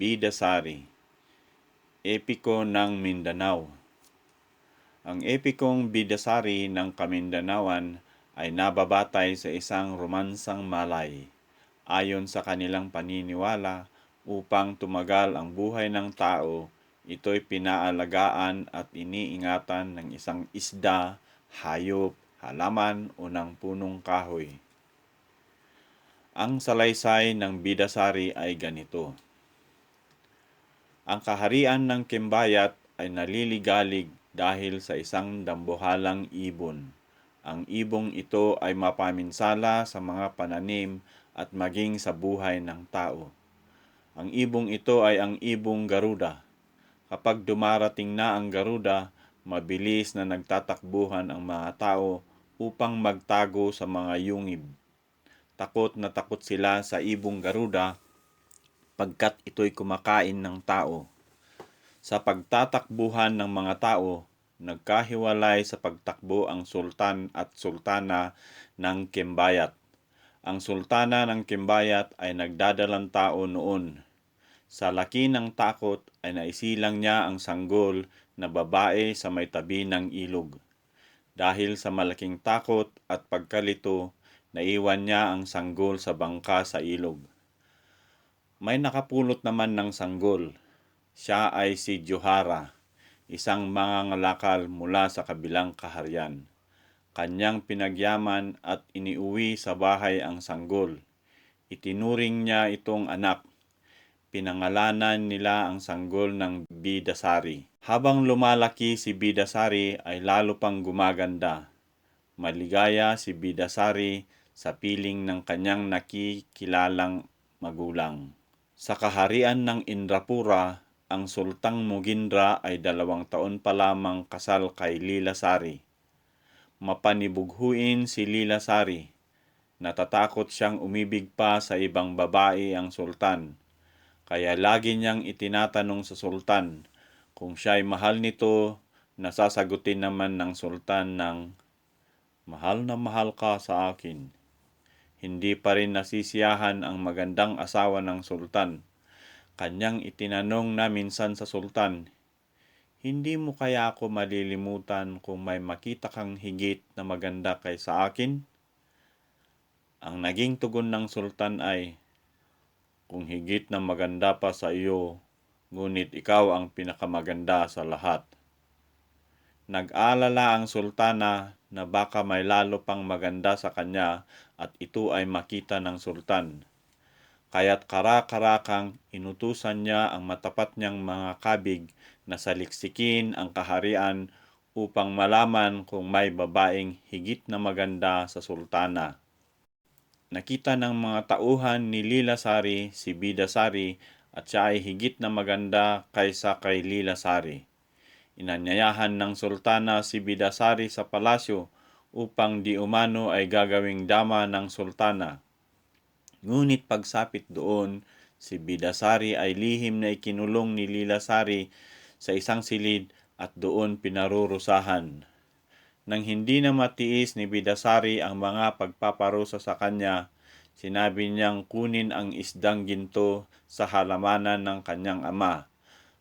Bidasari Epiko ng Mindanao Ang epikong Bidasari ng Kamindanawan ay nababatay sa isang romansang malay ayon sa kanilang paniniwala upang tumagal ang buhay ng tao ito'y pinaalagaan at iniingatan ng isang isda, hayop, halaman o ng punong kahoy. Ang salaysay ng Bidasari ay ganito. Ang kaharian ng Kimbayat ay naliligalig dahil sa isang dambuhalang ibon. Ang ibong ito ay mapaminsala sa mga pananim at maging sa buhay ng tao. Ang ibong ito ay ang ibong Garuda. Kapag dumarating na ang Garuda, mabilis na nagtatakbuhan ang mga tao upang magtago sa mga yungib. Takot na takot sila sa ibong Garuda pagkat ito'y kumakain ng tao. Sa pagtatakbuhan ng mga tao, nagkahiwalay sa pagtakbo ang sultan at sultana ng Kimbayat. Ang sultana ng Kimbayat ay nagdadalang tao noon. Sa laki ng takot ay naisilang niya ang sanggol na babae sa may tabi ng ilog. Dahil sa malaking takot at pagkalito, naiwan niya ang sanggol sa bangka sa ilog. May nakapulot naman ng sanggol. Siya ay si Johara, isang mangangalakal mula sa kabilang kaharian. Kanyang pinagyaman at iniuwi sa bahay ang sanggol. Itinuring niya itong anak. Pinangalanan nila ang sanggol ng Bidasari. Habang lumalaki si Bidasari ay lalo pang gumaganda. Maligaya si Bidasari sa piling ng kanyang nakikilalang magulang. Sa kaharian ng Indrapura, ang Sultang Mugindra ay dalawang taon pa lamang kasal kay Lilasari. Mapanibughuin si Lilasari. Natatakot siyang umibig pa sa ibang babae ang sultan. Kaya lagi niyang itinatanong sa sultan kung siya ay mahal nito, nasasagutin naman ng sultan ng Mahal na mahal ka sa akin. Hindi pa rin nasisiyahan ang magandang asawa ng sultan. Kanyang itinanong na minsan sa sultan, Hindi mo kaya ako malilimutan kung may makita kang higit na maganda kay sa akin? Ang naging tugon ng sultan ay, Kung higit na maganda pa sa iyo, ngunit ikaw ang pinakamaganda sa lahat. Nag-alala ang sultana na baka may lalo pang maganda sa kanya at ito ay makita ng sultan. Kaya't kara-karakang inutusan niya ang matapat niyang mga kabig na saliksikin ang kaharian upang malaman kung may babaeng higit na maganda sa sultana. Nakita ng mga tauhan ni Lilasari si Bidasari at siya ay higit na maganda kaysa kay Lilasari. Inanyayahan ng sultana si Bidasari sa palasyo upang di umano ay gagawing dama ng sultana. Ngunit pagsapit doon, si Bidasari ay lihim na ikinulong ni Lilasari sa isang silid at doon pinarurusahan. Nang hindi na matiis ni Bidasari ang mga pagpaparusa sa kanya, sinabi niyang kunin ang isdang ginto sa halamanan ng kanyang ama.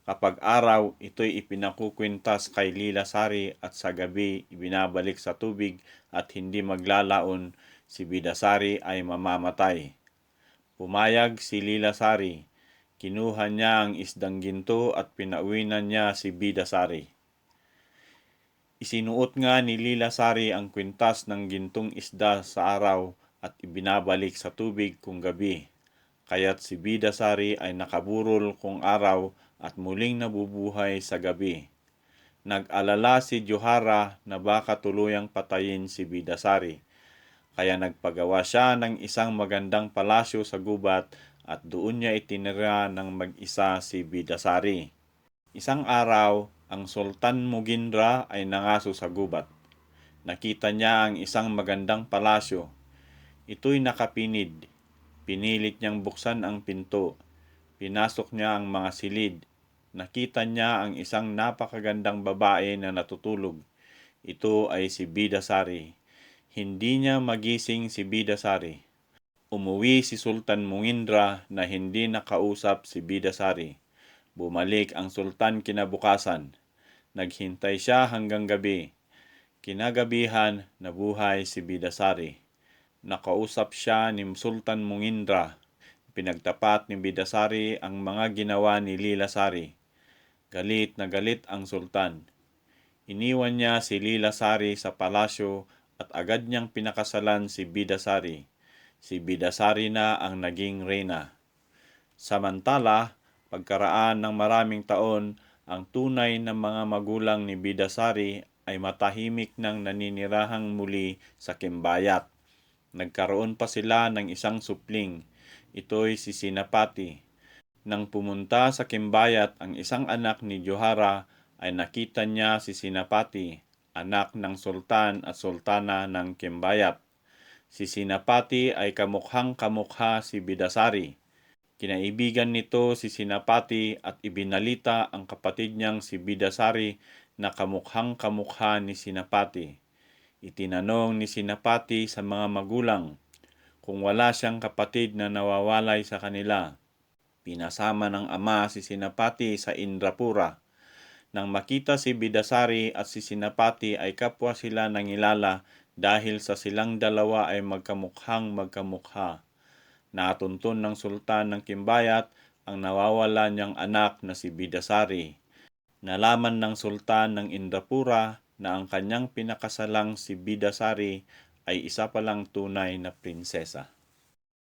Kapag araw, ito'y ipinakukwintas kay Lilasari at sa gabi ibinabalik sa tubig at hindi maglalaon, si Bidasari ay mamamatay. Pumayag si Lilasari. Kinuha niya ang isdang ginto at pinauwinan niya si Bidasari. Isinuot nga ni Lilasari ang kwintas ng gintong isda sa araw at ibinabalik sa tubig kung gabi. Kaya't si Bidasari ay nakaburol kung araw at muling nabubuhay sa gabi. Nag-alala si Johara na baka tuluyang patayin si Bidasari. Kaya nagpagawa siya ng isang magandang palasyo sa gubat at doon niya itinira ng mag-isa si Bidasari. Isang araw, ang Sultan Mugindra ay nangaso sa gubat. Nakita niya ang isang magandang palasyo. Ito'y nakapinid. Pinilit niyang buksan ang pinto. Pinasok niya ang mga silid. Nakita niya ang isang napakagandang babae na natutulog. Ito ay si Bidasari. Hindi niya magising si Bidasari. Umuwi si Sultan Mungindra na hindi nakausap si Bidasari. Bumalik ang sultan kinabukasan. Naghintay siya hanggang gabi. Kinagabihan, nabuhay si Bidasari. Nakausap siya ni Sultan Mungindra. Pinagtapat ni Bidasari ang mga ginawa ni Lilasari. Galit na galit ang sultan. Iniwan niya si Lilasari sa palasyo at agad niyang pinakasalan si Bidasari. Si Bidasari na ang naging reyna. Samantala, pagkaraan ng maraming taon, ang tunay na mga magulang ni Bidasari ay matahimik ng naninirahang muli sa Kimbayat. Nagkaroon pa sila ng isang supling. Ito'y si Sinapati. Nang pumunta sa Kimbayat ang isang anak ni Johara, ay nakita niya si Sinapati, anak ng sultan at sultana ng Kimbayat. Si Sinapati ay kamukhang kamukha si Bidasari. Kinaibigan nito si Sinapati at ibinalita ang kapatid niyang si Bidasari na kamukhang kamukha ni Sinapati. Itinanong ni Sinapati sa mga magulang kung wala siyang kapatid na nawawalay sa kanila. Pinasama ng ama si Sinapati sa Indrapura. Nang makita si Bidasari at si Sinapati ay kapwa sila nangilala dahil sa silang dalawa ay magkamukhang magkamukha. Natuntun ng sultan ng Kimbayat ang nawawala niyang anak na si Bidasari. Nalaman ng sultan ng Indrapura na ang kanyang pinakasalang si Bidasari ay isa palang tunay na prinsesa.